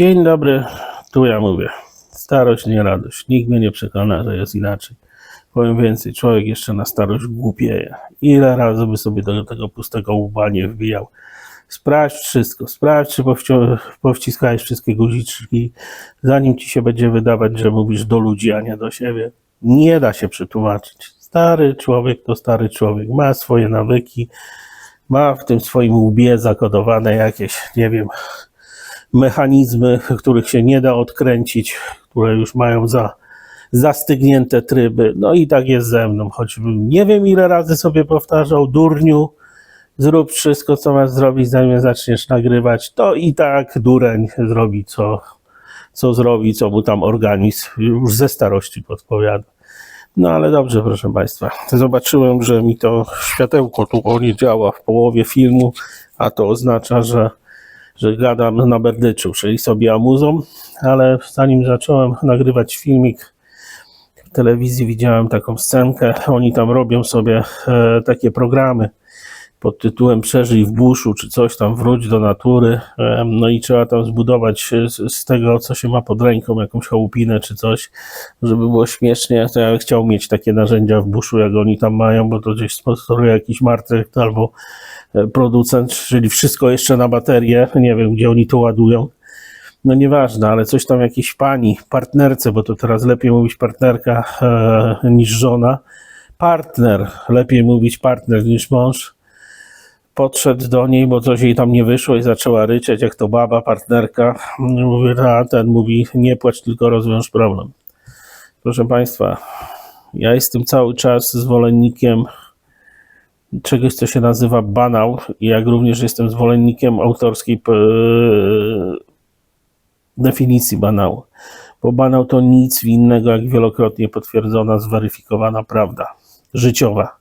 Dzień dobry, tu ja mówię. Starość, nie radość. Nikt mnie nie przekona, że jest inaczej. Powiem więcej, człowiek jeszcze na starość głupieje. Ile razy by sobie do tego pustego łba nie wbijał. Sprawdź wszystko, sprawdź, czy powcio- powciskałeś wszystkie guziczki, zanim ci się będzie wydawać, że mówisz do ludzi, a nie do siebie. Nie da się przetłumaczyć. Stary człowiek to stary człowiek. Ma swoje nawyki, ma w tym swoim łbie zakodowane jakieś, nie wiem, mechanizmy, których się nie da odkręcić, które już mają za, zastygnięte tryby. No i tak jest ze mną, choćbym nie wiem ile razy sobie powtarzał, durniu, zrób wszystko, co masz zrobić, zanim zaczniesz nagrywać, to i tak dureń zrobi, co, co zrobi, co mu tam organizm już ze starości podpowiada. No ale dobrze, proszę Państwa. Zobaczyłem, że mi to światełko tu nie działa w połowie filmu, a to oznacza, że że gadam na berdyczu, czyli sobie amuzą, ale zanim zacząłem nagrywać filmik w telewizji, widziałem taką scenkę. Oni tam robią sobie e, takie programy pod tytułem Przeżyj w buszu, czy coś tam, wróć do natury. E, no i trzeba tam zbudować e, z, z tego, co się ma pod ręką, jakąś chałupinę czy coś, żeby było śmiesznie. To ja bym chciał mieć takie narzędzia w buszu, jak oni tam mają, bo to gdzieś sponsoruje jakiś market albo producent, czyli wszystko jeszcze na baterię. Nie wiem, gdzie oni to ładują. No nieważne, ale coś tam jakiejś pani, partnerce, bo to teraz lepiej mówić partnerka e, niż żona. Partner, lepiej mówić partner niż mąż. Podszedł do niej, bo coś jej tam nie wyszło i zaczęła ryczeć, jak to baba, partnerka. Mówi, a ten mówi, nie płacz, tylko rozwiąż problem. Proszę Państwa, ja jestem cały czas zwolennikiem czegoś, co się nazywa banał, jak również jestem zwolennikiem autorskiej p- definicji banału. Bo banał to nic innego, jak wielokrotnie potwierdzona, zweryfikowana prawda życiowa.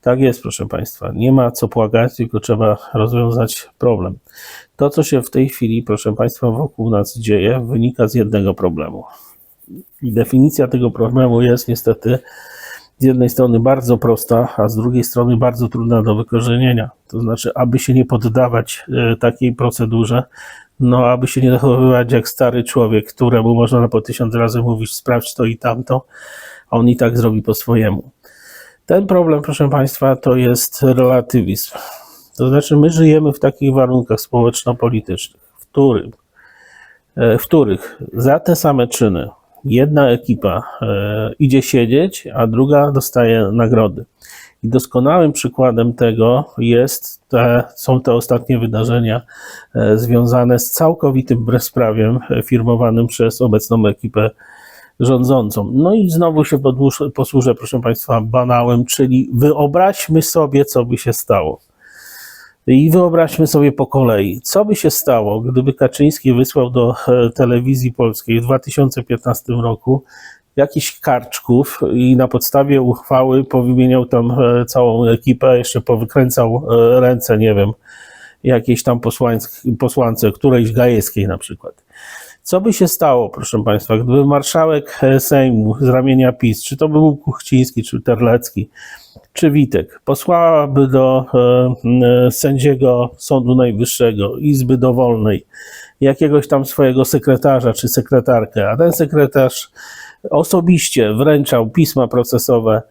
Tak jest, proszę Państwa. Nie ma co płakać, tylko trzeba rozwiązać problem. To, co się w tej chwili, proszę Państwa, wokół nas dzieje, wynika z jednego problemu. I definicja tego problemu jest niestety z jednej strony bardzo prosta, a z drugiej strony bardzo trudna do wykorzenienia. To znaczy, aby się nie poddawać e, takiej procedurze, no aby się nie zachowywać jak stary człowiek, któremu można na po tysiąc razy mówić sprawdź to i tamto, a on i tak zrobi po swojemu. Ten problem, proszę Państwa, to jest relatywizm. To znaczy, my żyjemy w takich warunkach społeczno-politycznych, w którym e, w których za te same czyny jedna ekipa e, idzie siedzieć, a druga dostaje nagrody. I doskonałym przykładem tego jest te, są te ostatnie wydarzenia e, związane z całkowitym bezprawiem firmowanym przez obecną ekipę rządzącą. No i znowu się posłużę, proszę Państwa, banałem, czyli wyobraźmy sobie, co by się stało. I wyobraźmy sobie po kolei, co by się stało, gdyby Kaczyński wysłał do e, telewizji polskiej w 2015 roku jakichś karczków i na podstawie uchwały powymieniał tam e, całą ekipę, jeszcze powykręcał e, ręce, nie wiem, jakiejś tam posłance, którejś gajewskiej na przykład. Co by się stało, proszę Państwa, gdyby marszałek Sejmu z ramienia PiS, czy to by był Kuchciński, czy Terlecki, czy Witek, posłałaby do e, e, sędziego Sądu Najwyższego, Izby Dowolnej, jakiegoś tam swojego sekretarza czy sekretarkę, a ten sekretarz osobiście wręczał pisma procesowe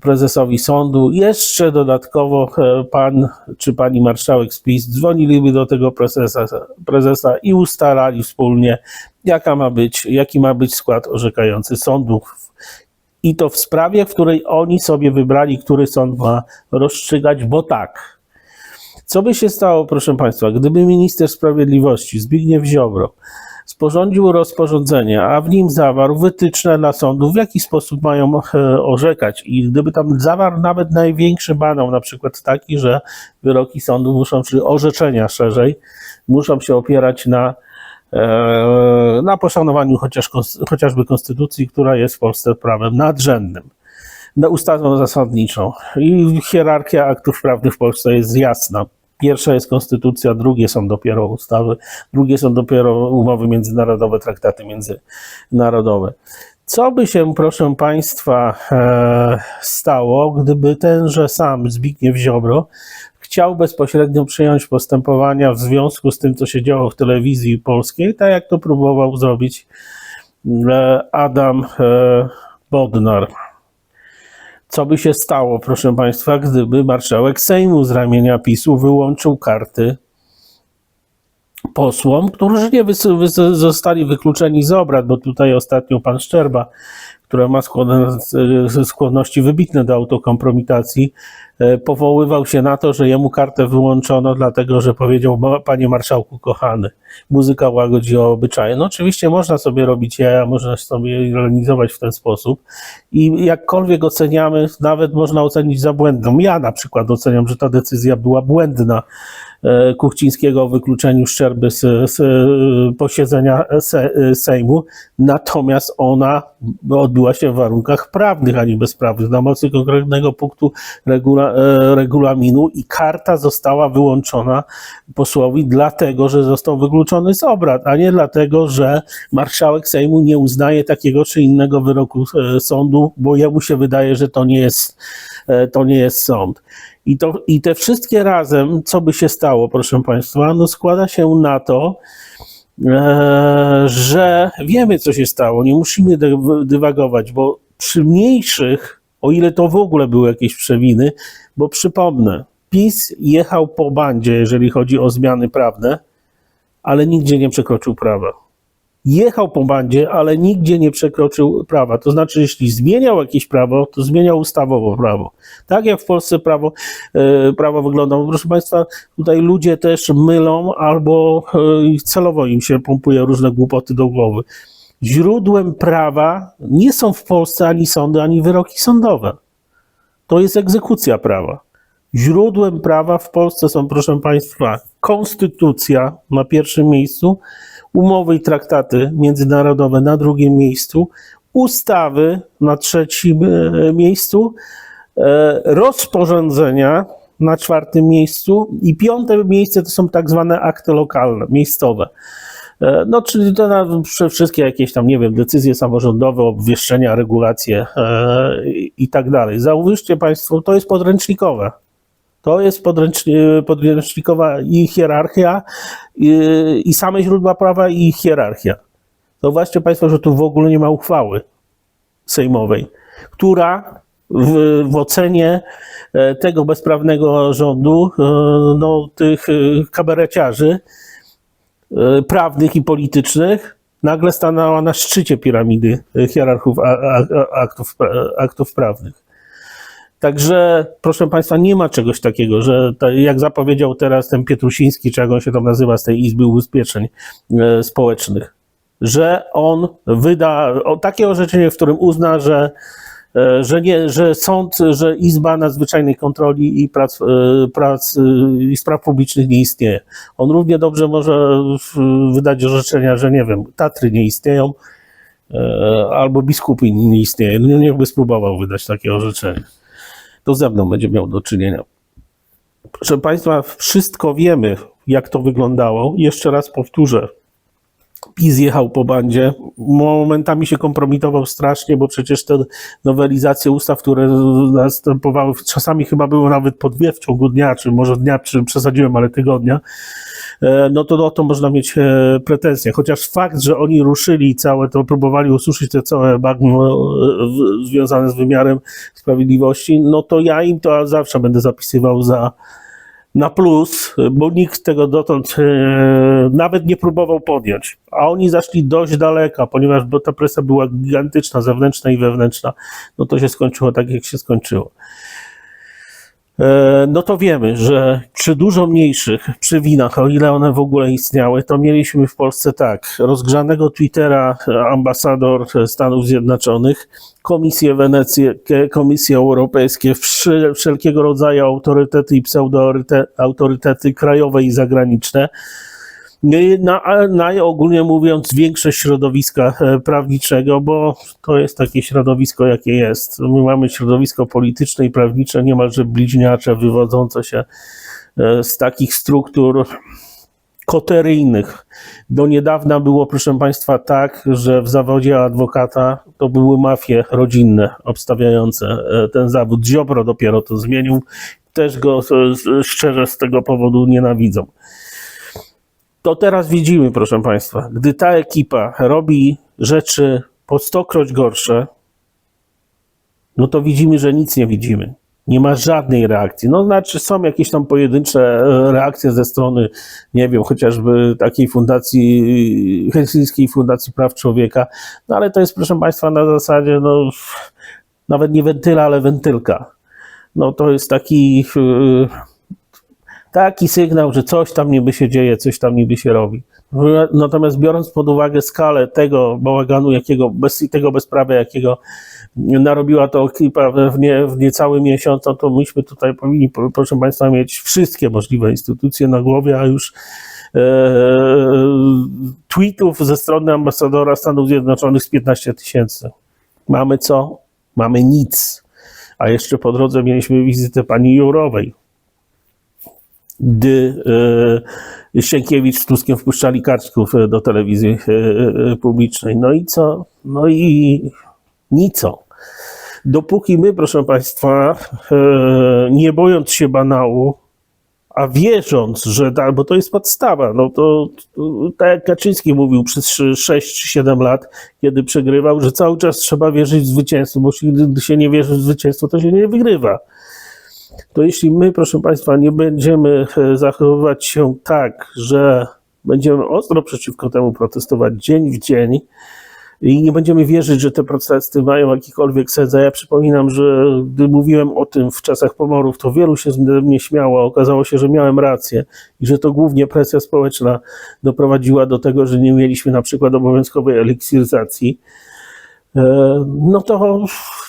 prezesowi sądu. Jeszcze dodatkowo e, pan czy pani marszałek z PiS dzwoniliby do tego prezesa, prezesa i ustalali wspólnie, jaka ma być, jaki ma być skład orzekający sądów. I to w sprawie, w której oni sobie wybrali, który sąd ma rozstrzygać, bo tak. Co by się stało, proszę Państwa, gdyby minister sprawiedliwości Zbigniew Ziobro sporządził rozporządzenie, a w nim zawarł wytyczne dla sądów, w jaki sposób mają e, orzekać. I gdyby tam zawarł nawet największy banał, na przykład taki, że wyroki sądu muszą, czy orzeczenia szerzej, muszą się opierać na, na poszanowaniu chociaż, chociażby konstytucji, która jest w Polsce prawem nadrzędnym na ustawą zasadniczą. I hierarchia aktów prawnych w Polsce jest jasna. Pierwsza jest konstytucja, drugie są dopiero ustawy, drugie są dopiero umowy międzynarodowe, traktaty międzynarodowe. Co by się, proszę Państwa, e, stało, gdyby tenże sam Zbigniew Ziobro chciał bezpośrednio przyjąć postępowania w związku z tym, co się działo w telewizji polskiej, tak jak to próbował zrobić e, Adam e, Bodnar. Co by się stało, proszę Państwa, gdyby marszałek Sejmu z ramienia PiSu wyłączył karty posłom, którzy nie zostali wykluczeni z obrad, bo tutaj ostatnio pan Szczerba, który ma skłon- skłonności wybitne do autokompromitacji, e, powoływał się na to, że jemu kartę wyłączono, dlatego że powiedział, "Ma- panie marszałku kochany, muzyka łagodzi obyczaje. No oczywiście można sobie robić jaja, można sobie ironizować w ten sposób i jakkolwiek oceniamy, nawet można ocenić za błędną. Ja na przykład oceniam, że ta decyzja była błędna Kuchcińskiego o wykluczeniu Szczerby z, z e, posiedzenia se, e, Sejmu, natomiast ona odbyła się w warunkach prawnych, a nie bezprawnych, na mocy konkretnego punktu regula, e, regulaminu i karta została wyłączona posłowi dlatego, że został wykluczony z obrad, a nie dlatego, że marszałek Sejmu nie uznaje takiego czy innego wyroku e, sądu, bo jemu się wydaje, że to nie jest, e, to nie jest sąd. I, to, I te wszystkie razem, co by się stało, proszę Państwa, no składa się na to, e, że wiemy, co się stało. Nie musimy dy- dywagować, bo przy mniejszych, o ile to w ogóle były jakieś przewiny, bo przypomnę, PiS jechał po bandzie, jeżeli chodzi o zmiany prawne, ale nigdzie nie przekroczył prawa. Jechał po bandzie, ale nigdzie nie przekroczył prawa. To znaczy, jeśli zmieniał jakieś prawo, to zmieniał ustawowo prawo. Tak jak w Polsce prawo, e, prawo wygląda. Proszę Państwa, tutaj ludzie też mylą albo e, celowo im się pompuje różne głupoty do głowy. Źródłem prawa nie są w Polsce ani sądy, ani wyroki sądowe. To jest egzekucja prawa. Źródłem prawa w Polsce są, proszę Państwa, konstytucja na pierwszym miejscu, umowy i traktaty międzynarodowe na drugim miejscu, ustawy na trzecim e, miejscu, e, rozporządzenia na czwartym miejscu i piąte miejsce to są tak zwane akty lokalne, miejscowe. E, No, czyli to na wszystkie jakieś tam, nie wiem, decyzje samorządowe, obwieszczenia, regulacje i tak dalej. Zauważcie Państwo, to jest podręcznikowe. To jest podręczni, podręcznikowa i hierarchia, i, i same źródła prawa, i hierarchia. Zauważcie Państwo, że tu w ogóle nie ma uchwały sejmowej, która w, w ocenie e, tego bezprawnego rządu, e, no, tych e, kabareciarzy prawnych i politycznych, nagle stanęła na szczycie piramidy hierarchów aktów, aktów prawnych. Także, proszę Państwa, nie ma czegoś takiego, że jak zapowiedział teraz ten Pietrusiński, czy jak on się tam nazywa z tej Izby Ubezpieczeń e, Społecznych, że on wyda o, takie orzeczenie, w którym uzna, że, e, że, nie, że sąd, że Izba Nadzwyczajnej Kontroli i Prac, e, prac e, i Spraw Publicznych nie istnieje. On równie dobrze może w- wydać orzeczenia, że nie wiem, Tatry nie istnieją, e, albo biskupi nie istnieje. No niech by spróbował wydać takie orzeczenie to ze mną będzie miał do czynienia. Proszę Państwa, wszystko wiemy, jak to wyglądało. Jeszcze raz powtórzę. PiS jechał po bandzie, momentami się kompromitował strasznie, bo przecież te nowelizacje ustaw, które następowały, czasami chyba były nawet po dwie w ciągu dnia, czy może dnia, czy przesadziłem, ale tygodnia, e, no to o to można mieć e, pretensje. Chociaż fakt, że oni ruszyli całe to, próbowali ususzyć te całe bagno e, związane z wymiarem sprawiedliwości, no to ja im to zawsze będę zapisywał za na plus, bo nikt tego dotąd e, nawet nie próbował podjąć. A oni zaszli dość daleko, ponieważ bo ta presja była gigantyczna, zewnętrzna i wewnętrzna, no to się skończyło tak, jak się skończyło. E, No to wiemy, że przy dużo mniejszych przywinach, o ile one w ogóle istniały, to mieliśmy w Polsce tak, rozgrzanego Twittera ambasador Stanów Zjednoczonych, Komisję Weneckie, Komisje Europejskie, wszelkiego rodzaju autorytety i pseudoautorytety krajowe i zagraniczne. Nie, Na, najogólnie mówiąc, większość środowiska e, prawniczego, bo to jest takie środowisko, jakie jest. My mamy środowisko polityczne i prawnicze niemalże bliźniacze, wywodzące się e, z takich struktur koteryjnych. Do niedawna było, proszę Państwa, tak, że w zawodzie adwokata to były mafie rodzinne obstawiające e, ten zawód. Ziobro dopiero to zmienił. też go szczerze z tego powodu nienawidzą. To teraz widzimy, proszę Państwa, gdy ta ekipa robi rzeczy po stokroć gorsze, no to widzimy, że nic nie widzimy. Nie ma żadnej reakcji. No znaczy są jakieś tam pojedyncze reakcje ze strony, nie wiem, chociażby takiej fundacji, Helsińskiej Fundacji Praw Człowieka, no ale to jest, proszę Państwa, na zasadzie, no nawet nie wentyla, ale wentylka. No to jest taki, yy, taki sygnał, że coś tam niby się dzieje, coś tam niby się robi. Natomiast biorąc pod uwagę skalę tego bałaganu, jakiego, bez, tego bezprawia, jakiego narobiła to ekipa w, nie, w niecały miesiąc, no to myśmy tutaj powinni, po- proszę Państwa, mieć wszystkie możliwe instytucje na głowie, a już e, tweetów ze strony ambasadora Stanów Zjednoczonych z 15 tysięcy. Mamy co? Mamy nic. A jeszcze po drodze mieliśmy wizytę pani Jourowej, gdy e, Sienkiewicz z Tuskiem wpuszczali karczków e, do telewizji e, publicznej. No i co? No i nico. Dopóki my, proszę Państwa, nie bojąc się banału, a wierząc, że tak, bo to jest podstawa, no to, to tak jak Kaczyński mówił przez 6 czy 7 lat, kiedy przegrywał, że cały czas trzeba wierzyć w zwycięstwo, bo jeśli się nie wierzy w zwycięstwo, to się nie wygrywa. To jeśli my, proszę Państwa, nie będziemy e, zachowywać się tak, że będziemy ostro przeciwko temu protestować dzień w dzień, i nie będziemy wierzyć, że te protesty mają jakikolwiek sens. Ja przypominam, że gdy mówiłem o tym w czasach pomorów, to wielu się ze mnie śmiało. Okazało się, że miałem rację i że to głównie presja społeczna doprowadziła do tego, że nie mieliśmy na przykład obowiązkowej eliksiryzacji. E, No to,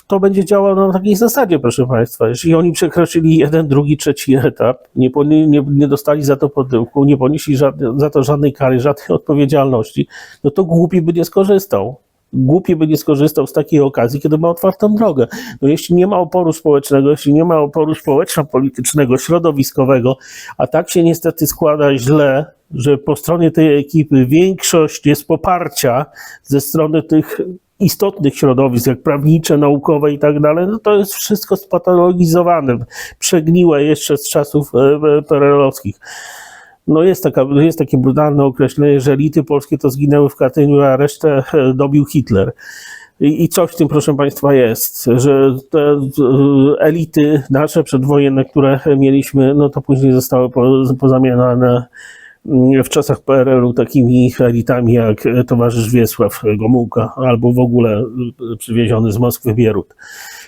to będzie działało na takiej zasadzie, proszę Państwa. Jeśli oni przekroczyli jeden, drugi, trzeci etap, nie, nie, nie dostali za to potyłku, nie ponieśli żadne, za to żadnej kary, żadnej odpowiedzialności, no to głupi by nie skorzystał. Głupi by nie skorzystał z takiej okazji, kiedy ma otwartą drogę. No jeśli nie ma oporu społecznego, jeśli nie ma oporu społeczno-politycznego, środowiskowego, a tak się niestety składa źle, że po stronie tej ekipy większość jest poparcia ze strony tych istotnych środowisk, jak prawnicze, naukowe i tak dalej, no to jest wszystko spatologizowane, przegniłe jeszcze z czasów e, e, PRL-owskich. No jest, taka, jest takie brutalne określenie, że elity polskie to zginęły w Katyniu, a resztę e, dobił Hitler. I, coś w tym, proszę Państwa, jest, że te elity nasze przedwojenne, które mieliśmy, no to później zostały po, pozamieniane w czasach PRL-u takimi elitami jak towarzysz Wiesław Gomułka albo w ogóle e, przywieziony z Moskwy Bierut.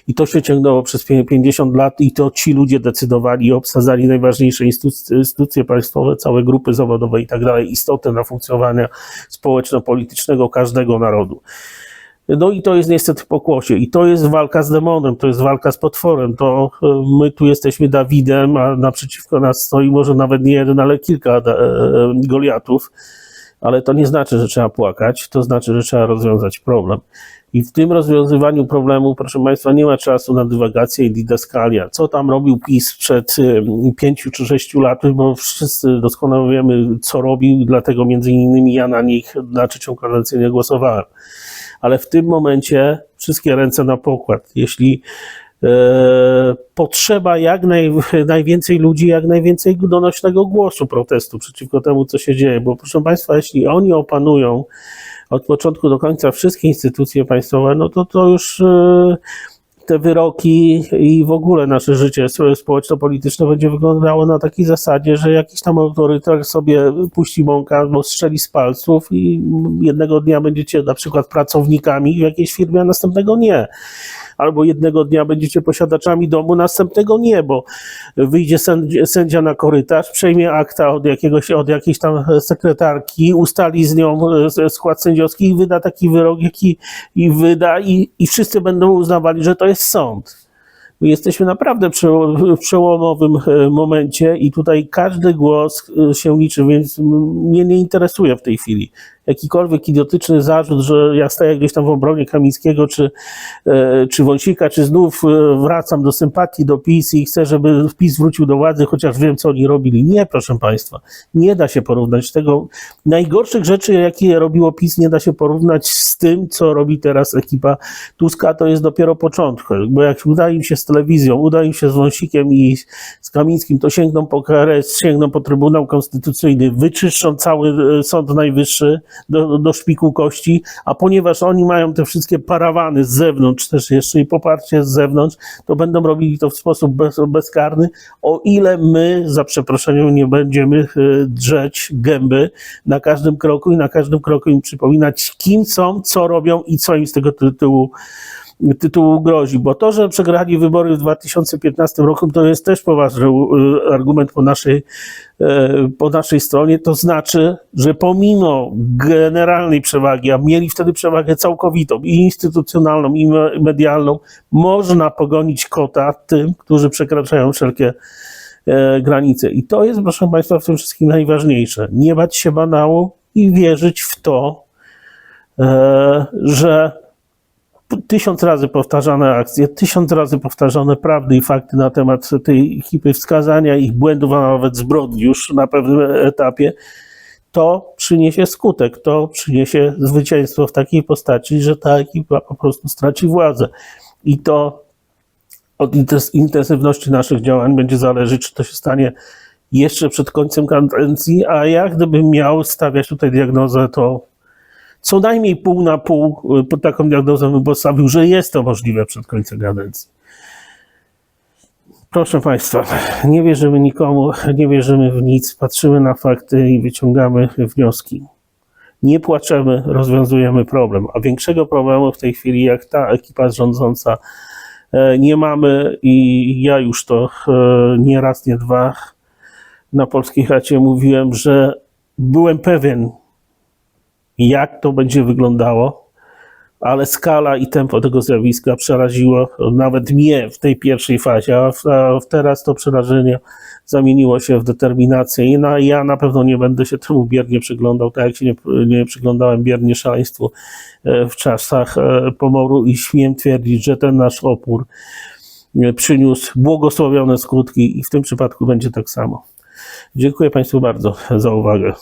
I to się ciągnęło przez pię- 50 lat i to ci ludzie decydowali obsadzali najważniejsze instytucje, państwowe, całe grupy zawodowe i tak dalej, istotne dla funkcjonowania społeczno-politycznego każdego narodu. No i to jest niestety w pokłosie. I to jest walka z demonem, to jest walka z potworem. To e, my tu jesteśmy Dawidem, a naprzeciwko nas stoi może nawet nie jeden, ale kilka e, Goliatów. Ale to nie znaczy, że trzeba płakać, to znaczy, że trzeba rozwiązać problem. I w tym rozwiązywaniu problemu, proszę Państwa, nie ma czasu na dywagację i didaskalia. Co tam robił PiS przed pięciu czy sześciu laty, bo wszyscy doskonale wiemy, co robił, dlatego między innymi ja na nich na trzecią kadencję nie głosowałem. Ale w tym momencie wszystkie ręce na pokład. Jeśli e, potrzeba jak naj, najwięcej ludzi, jak najwięcej donośnego głosu protestu przeciwko temu, co się dzieje, bo proszę Państwa, jeśli oni opanują od początku do końca wszystkie instytucje państwowe, no to to już e, te wyroki i w ogóle nasze życie spo- społeczno-polityczne będzie wyglądało na takiej zasadzie, że jakiś tam autorytet sobie puści mąka albo strzeli z palców i jednego dnia będziecie na przykład pracownikami w jakiejś firmie, a następnego nie. Albo jednego dnia będziecie posiadaczami domu, następnego nie, bo wyjdzie sędzia, na korytarz, przejmie akta od, jakiegoś, od jakiejś tam sekretarki, ustali z nią skład sędziowski i wyda taki wyrok, jaki i wyda i, i wszyscy będą uznawali, że to jest sąd. My jesteśmy naprawdę w przełomowym e, momencie i tutaj każdy głos e, się liczy, więc mnie nie interesuje w tej chwili jakikolwiek idiotyczny zarzut, że ja staję gdzieś tam w obronie Kamińskiego, czy, e, czy Wąsika, czy znów e, wracam do sympatii do PiS i chcę, żeby PiS wrócił do władzy, chociaż wiem, co oni robili. Nie, proszę Państwa, nie da się porównać tego. Najgorszych rzeczy, jakie robiło PiS, nie da się porównać z tym, co robi teraz ekipa Tuska. To jest dopiero początek, bo jak uda im się z telewizją, uda im się z Wąsikiem i z Kamińskim, to sięgną po KRS, sięgną po Trybunał Konstytucyjny, wyczyszczą cały e, Sąd Najwyższy do, do szpiku kości, a ponieważ oni mają te wszystkie parawany z zewnątrz też jeszcze i poparcie z zewnątrz, to będą robili to w sposób bez, bezkarny, o ile my, za przeproszeniem, nie będziemy e, drzeć gęby na każdym kroku i na każdym kroku im przypominać, kim są, co robią i co im z tego tytułu tytułu grozi, bo to, że przegrali wybory w 2015 roku, to jest też poważny e, argument po naszej, e, po naszej stronie, to znaczy, że pomimo generalnej przewagi, a mieli wtedy przewagę całkowitą i instytucjonalną i me- medialną, można pogonić kota tym, którzy przekraczają wszelkie e, granice. I to jest, proszę Państwa, w tym wszystkim najważniejsze. Nie bać się banału i wierzyć w to, że tysiąc razy powtarzane akcje, tysiąc razy powtarzane prawdy i fakty na temat tej ekipy, wskazania ich błędów, a nawet zbrodni już na pewnym etapie, to przyniesie skutek, to przyniesie zwycięstwo w takiej postaci, że ta ekipa po prostu straci władzę. I to od intensywności naszych działań będzie zależeć, czy to się stanie jeszcze przed końcem kadencji, a ja gdybym miał stawiać tutaj diagnozę, to co najmniej pół na pół y, pod taką diagnozą bym postawił, że jest to możliwe przed końcem kadencji. Proszę Państwa, nie wierzymy nikomu, nie wierzymy w nic, patrzymy na fakty i wyciągamy wnioski. Nie płaczemy, rozwiązujemy problem. A większego problemu w tej chwili, jak ta ekipa rządząca, e, nie mamy i ja już to e, nie raz, nie dwa na Polskiej Chacie mówiłem, że byłem pewien, jak to będzie wyglądało, ale skala i tempo tego zjawiska przeraziło nawet mnie w tej pierwszej fazie, a, w, a teraz to przerażenie zamieniło się w determinację i na, ja na pewno nie będę się temu biernie przyglądał, tak jak się nie, nie przyglądałem biernie szaleństwu e, w czasach e, pomoru i śmiem twierdzić, że ten nasz opór e, przyniósł błogosławione skutki i w tym przypadku będzie tak samo. Dziękuję Państwu bardzo za uwagę.